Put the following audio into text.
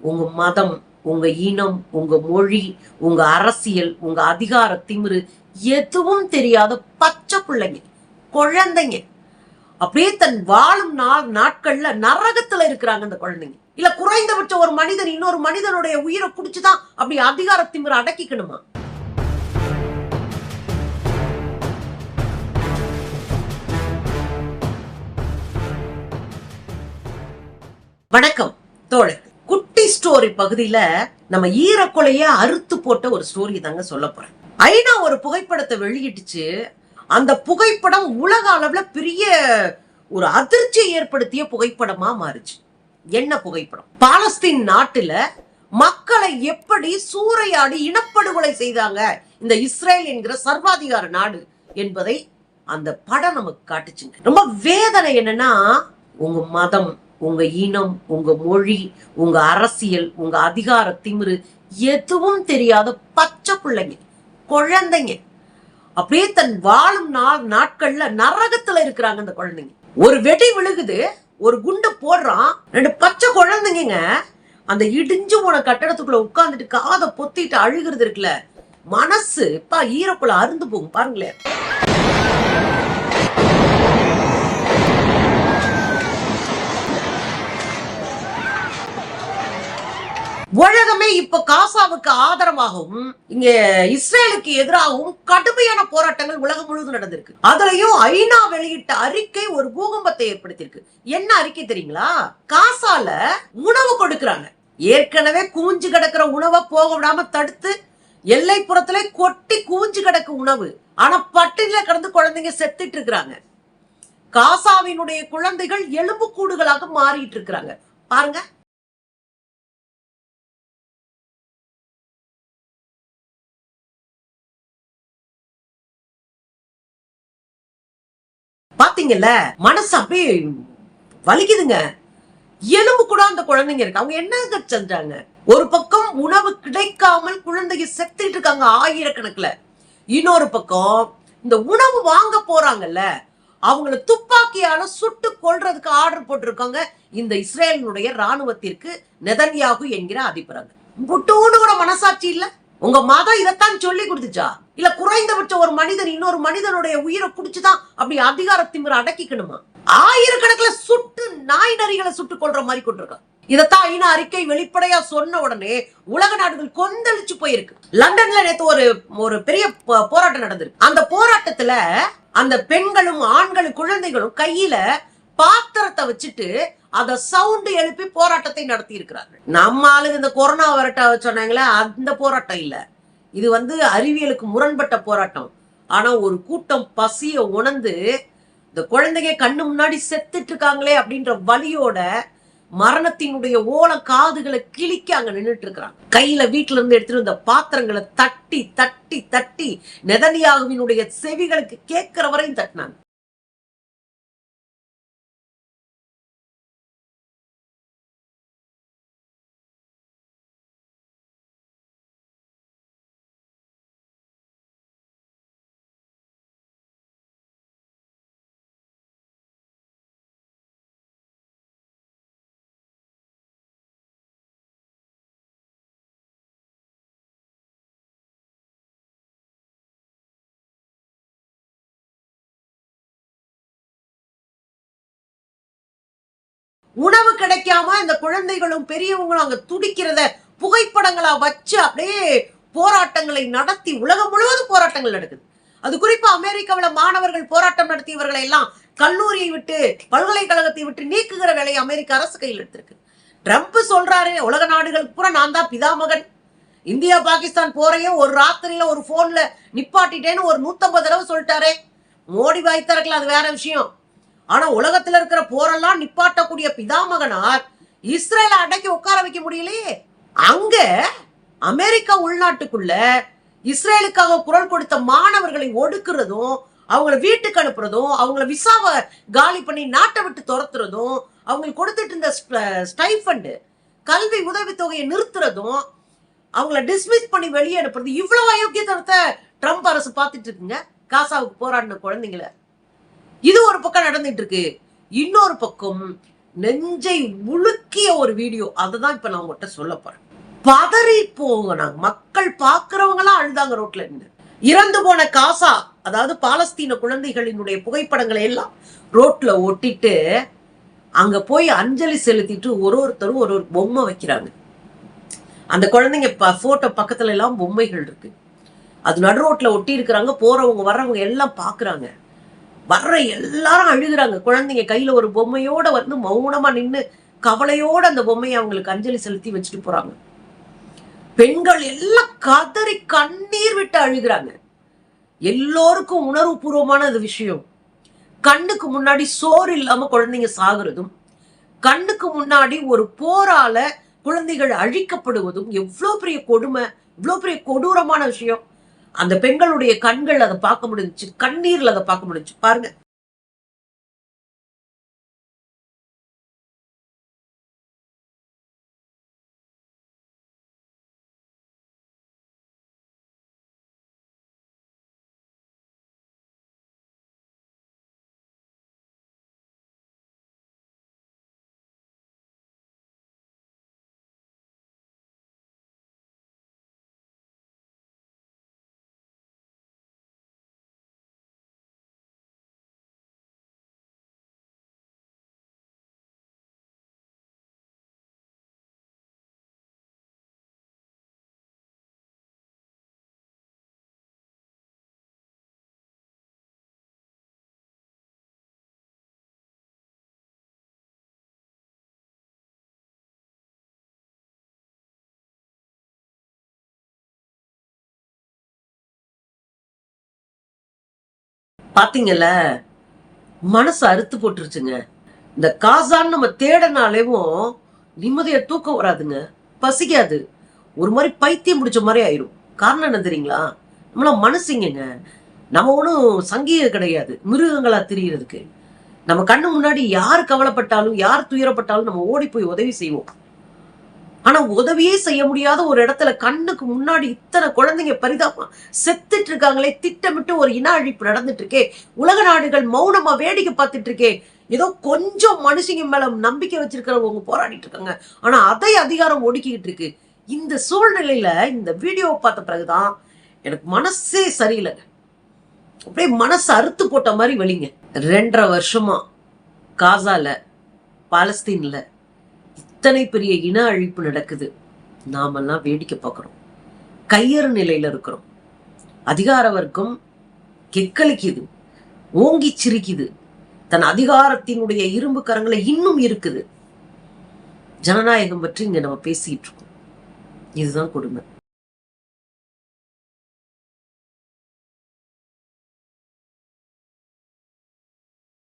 உங்க மதம் உங்க இனம் உங்க மொழி உங்க அரசியல் உங்க அதிகார திமிரு எதுவும் தெரியாத பச்சை பிள்ளைங்க குழந்தைங்க. அப்படியே தன் வாழும் நாள் நாட்கள்ல நரகத்துல இருக்கிறாங்க அந்த குழந்தைங்க. இல்ல குறைந்தபட்ச ஒரு மனிதன் இன்னொரு மனிதனுடைய உயிரை குடிச்சுதான் அப்படி அதிகார திமிர அடக்கிக்கணுமா? வணக்கம் தோழர். குட்டி ஸ்டோரி பகுதியில நம்ம ஈரக்கொலைய அறுத்து போட்ட ஒரு ஸ்டோரி தாங்க சொல்ல போறேன். ஐநா ஒரு புகைப்படத்தை வெளியிட்டுச்சு. அந்த புகைப்படம் உலக அளவுல பெரிய ஒரு அதிர்ச்சியை ஏற்படுத்திய புகைப்படமா மாறுச்சு. என்ன புகைப்படம்? பாலஸ்தீன் நாட்டுல மக்களை எப்படி சூறையாடி இனப்படுகொலை செய்தாங்க? இந்த இஸ்ரேல் என்கிற சர்வாதிகார நாடு என்பதை அந்த படம் நமக்கு காட்டுச்சுங்க. ரொம்ப வேதனை என்னன்னா உங்க மதம். உங்க இனம் உங்க மொழி உங்க அரசியல் உங்க அதிகார திமிரு எதுவும் தெரியாத பச்சை பிள்ளைங்க குழந்தைங்க. அப்படியே தன் வாழும் நாள் நாட்கள்ல நரகத்துல இருக்கிறாங்க அந்த குழந்தைங்க. ஒரு வெடி விழுகுது ஒரு குண்டு போடுறான் ரெண்டு பச்சை குழந்தைங்க அந்த இடிஞ்சு போன கட்டடத்துக்குள்ள உட்கார்ந்துட்டு காதை பொத்திட்டு அழுகிறது இருக்குல்ல மனசு இப்ப ஈரக்குள்ள அருந்து போகும் பாருங்களேன். உலகமே இப்ப காசாவுக்கு ஆதரவாகவும் இங்க இஸ்ரேலுக்கு எதிராகவும் கடுமையான போராட்டங்கள் உலகம் முழுவதும் நடந்திருக்கு. அதுலயும் ஐநா வெளியிட்ட அறிக்கை ஒரு பூகம்பத்தை ஏற்படுத்தியிருக்கு. என்ன அறிக்கை தெரியுங்களா? காசால உணவு கொடுக்கறாங்க. ஏற்கனவே கூஞ்சு கிடக்கிற உணவை போக விடாம தடுத்து எல்லைப்புறத்துல கொட்டி கூஞ்சு கிடக்கு உணவு. ஆனா பட்டினில கிடந்து குழந்தைங்க செத்துட்டு இருக்கிறாங்க. காசாவினுடைய குழந்தைகள் எலும்புக்கூடுகளாக மாறிட்டு இருக்கிறாங்க. பாருங்க. குழந்தைங்கல்ல மனசு அப்படியே வலிக்குதுங்க. எலும்பு கூட அந்த குழந்தைங்க இருக்கு. அவங்க என்னங்க செஞ்சாங்க ஒரு பக்கம் உணவு கிடைக்காமல் குழந்தைங்க செத்துட்டு இருக்காங்க ஆயிரக்கணக்குல. இன்னொரு பக்கம் இந்த உணவு வாங்க போறாங்கல்ல அவங்கள துப்பாக்கியால சுட்டு கொல்றதுக்கு ஆர்டர் போட்டிருக்காங்க. இந்த இஸ்ரேலினுடைய ராணுவத்திற்கு நெதன்யாகு என்கிற அதிபராங்க புட்டூன்னு கூட மனசாட்சி இல்ல. உங்க மதம் இதைத்தான் சொல்லி கொடுத்துச்சா? இல்ல குறைந்தபட்ச ஒரு மனிதன் இன்னொரு மனிதனுடைய உயிரை குடிச்சுதான் அப்படி அதிகார திமிரை அடக்கிக்கணுமா? ஆயிரக்கணக்குல சுட்டு நாய் நரிகளை சுட்டு கொள்ற மாதிரி கொண்டிருக்கான். இதைத்தான் ஐநா அறிக்கை வெளிப்படையா சொன்ன உடனே உலக நாடுகள் கொந்தளிச்சு போயிருக்கு. லண்டன்ல நேத்து ஒரு ஒரு பெரிய போராட்டம் நடந்திருக்கு. அந்த போராட்டத்துல அந்த பெண்களும் ஆண்களும் குழந்தைகளும் கையில பாத்திரத்தை வச்சுட்டு அத சவுண்ட் எழுப்பி போராட்டத்தை நடத்தி இருக்கிறார்கள் நம்ம ஆளுங்க இந்த கொரோனா வரட்ட சொன்னாங்களே அந்த போராட்டம் இல்ல. இது வந்து அறிவியலுக்கு முரண்பட்ட போராட்டம். ஆனா ஒரு கூட்டம் பசிய உணர்ந்து இந்த குழந்தைங்க கண்ணு முன்னாடி செத்துட்டு இருக்காங்களே அப்படின்ற வழியோட மரணத்தினுடைய ஓல காதுகளை கிழிக்க அங்க நின்னுட்டு இருக்கிறாங்க கையில வீட்டுல இருந்து எடுத்துட்டு வந்த பாத்திரங்களை தட்டி தட்டி தட்டி நெதனியாகவினுடைய செவிகளுக்கு கேட்கிற வரையும் தட்டினாங்க. உணவு கிடைக்காம இந்த குழந்தைகளும் பெரியவங்களும் அங்க துடிக்கிறத புகைப்படங்களா வச்சு அப்படியே போராட்டங்களை நடத்தி உலகம் முழுவதும் போராட்டங்கள் நடக்குது. அது குறிப்பா அமெரிக்காவில் மாணவர்கள் போராட்டம் நடத்தியவர்களை எல்லாம் கல்லூரியை விட்டு பல்கலைக்கழகத்தை விட்டு நீக்குகிற வேலையை அமெரிக்க அரசு கையில் எடுத்திருக்கு. ட்ரம்ப் சொல்றாரு உலக நாடுகளுக்கு பூரா நான் தான் பிதாமகன் இந்தியா பாகிஸ்தான் போறையே ஒரு ராத்திரியில ஒரு போன்ல நிப்பாட்டிட்டேன்னு ஒரு நூத்தம்பது தடவை சொல்லிட்டாரே. மோடி வாய் திறக்கல அது வேற விஷயம். ஆனா உலகத்துல இருக்கிற போரெல்லாம் நிப்பாட்டக்கூடிய பிதாமகனார். இஸ்ரேல அடக்கி உட்கார வைக்க முடியலையே. அங்க அமெரிக்கா உள்நாட்டுக்குள்ள இஸ்ரேலுக்காக குரல் கொடுத்த மாணவர்களை ஒடுக்குறதும் அவங்கள வீட்டுக்கு அனுப்புறதும் அவங்கள விசாவை காலி பண்ணி நாட்டை விட்டு துரத்துறதும் அவங்களுக்கு கொடுத்துட்டு இருந்த ஸ்டைஃபண்டு கல்வி உதவித்தொகையை நிறுத்துறதும் அவங்கள டிஸ்மிஸ் பண்ணி வெளியே அனுப்புறது இவ்வளவு அயோக்கியத்தனத்தை ட்ரம்ப் அரசு பார்த்துட்டு இருக்குங்க. காசாவுக்கு போராடின குழந்தைங்கள. இது ஒரு பக்கம் நடந்துட்டு இருக்கு இன்னொரு பக்கம் நெஞ்சை முழுக்கிய ஒரு வீடியோ. அதுதான் இப்ப நான் உங்ககிட்ட சொல்ல போறேன். பதறி போகணும் மக்கள் பாக்குறவங்களாம் அழுதாங்க ரோட்ல இருந்து இறந்து போன காசா அதாவது பாலஸ்தீன குழந்தைகளினுடைய புகைப்படங்களை எல்லாம் ரோட்ல ஒட்டிட்டு அங்க போய் அஞ்சலி செலுத்திட்டு ஒரு ஒருத்தரும் ஒரு ஒரு பொம்மை வைக்கிறாங்க. அந்த குழந்தைங்க போட்டோ பக்கத்துல எல்லாம் பொம்மைகள் இருக்கு. அது நடு ரோட்ல ஒட்டி இருக்கிறாங்க போறவங்க வர்றவங்க எல்லாம் பாக்குறாங்க வர்ற எல்லாரும் அழுகுறாங்க. குழந்தைங்க கையில ஒரு பொம்மையோட வந்து மௌனமா நின்னு கவலையோட அந்த பொம்மையை அவங்களுக்கு அஞ்சலி செலுத்தி வச்சுட்டு போறாங்க. பெண்கள் எல்லாம் கதறி கண்ணீர் விட்டு அழுகுறாங்க. எல்லோருக்கும் உணர்வு பூர்வமான அது விஷயம். கண்ணுக்கு முன்னாடி சோறு இல்லாம குழந்தைங்க சாகுறதும் கண்ணுக்கு முன்னாடி ஒரு போரால குழந்தைகள் அழிக்கப்படுவதும் எவ்வளோ பெரிய கொடுமை இவ்வளோ பெரிய கொடூரமான விஷயம். அந்த பெண்களுடைய கண்கள் அதை பார்க்க முடிஞ்சுச்சு கண்ணீர்ல அதை பார்க்க முடிஞ்சு பாருங்க. பாத்தீங்கல்ல மனசு அறுத்து போட்டுருச்சுங்க. இந்த காசான்னு நம்ம தேடனாலேவும் நிம்மதியா தூக்கம் வராதுங்க. பசிக்காது. ஒரு மாதிரி பைத்தியம் பிடிச்ச மாதிரி ஆயிரும். காரணம் என்ன தெரியுங்களா? நம்மள மனசுங்கங்க. நம்ம ஒன்றும் சங்கீக கிடையாது. மிருகங்களா திரியறதுக்கு. நம்ம கண்ணு முன்னாடி யார் கவலைப்பட்டாலும் யார் துயரப்பட்டாலும் நம்ம ஓடி போய் உதவி செய்வோம். ஆனா உதவியே செய்ய முடியாத ஒரு இடத்துல கண்ணுக்கு முன்னாடி இத்தனை குழந்தைங்க பரிதாபமா செத்துட்டு இருக்காங்களே திட்டமிட்டு ஒரு இன அழிப்பு நடந்துட்டு இருக்கே உலக நாடுகள் மௌனமா வேடிக்கை பார்த்துட்டு இருக்கே ஏதோ கொஞ்சம் மனுஷங்க மேல நம்பிக்கை வச்சிருக்கிறவங்க போராடிட்டு இருக்காங்க. ஆனா அதை அதிகாரம் ஒடுக்கிக்கிட்டு இருக்கு. இந்த சூழ்நிலையில இந்த வீடியோவை பார்த்த பிறகுதான் எனக்கு மனசே சரியில்லைங்க. அப்படியே மனசு அறுத்து போட்ட மாதிரி வலிங்க ரெண்டரை வருஷமா காசால பாலஸ்தீன்ல இத்தனை பெரிய இன அழிப்பு நடக்குது. நாமெல்லாம் வேடிக்கை பார்க்குறோம். கையறு நிலையில இருக்கிறோம். அதிகார வர்க்கம் கெக்களிக்குது. ஓங்கி சிரிக்குது. தன் அதிகாரத்தினுடைய இரும்பு கரங்களை இன்னும் இருக்குது ஜனநாயகம் பற்றி இங்க நம்ம பேசிட்டு இருக்கோம். இதுதான் கொடுமை.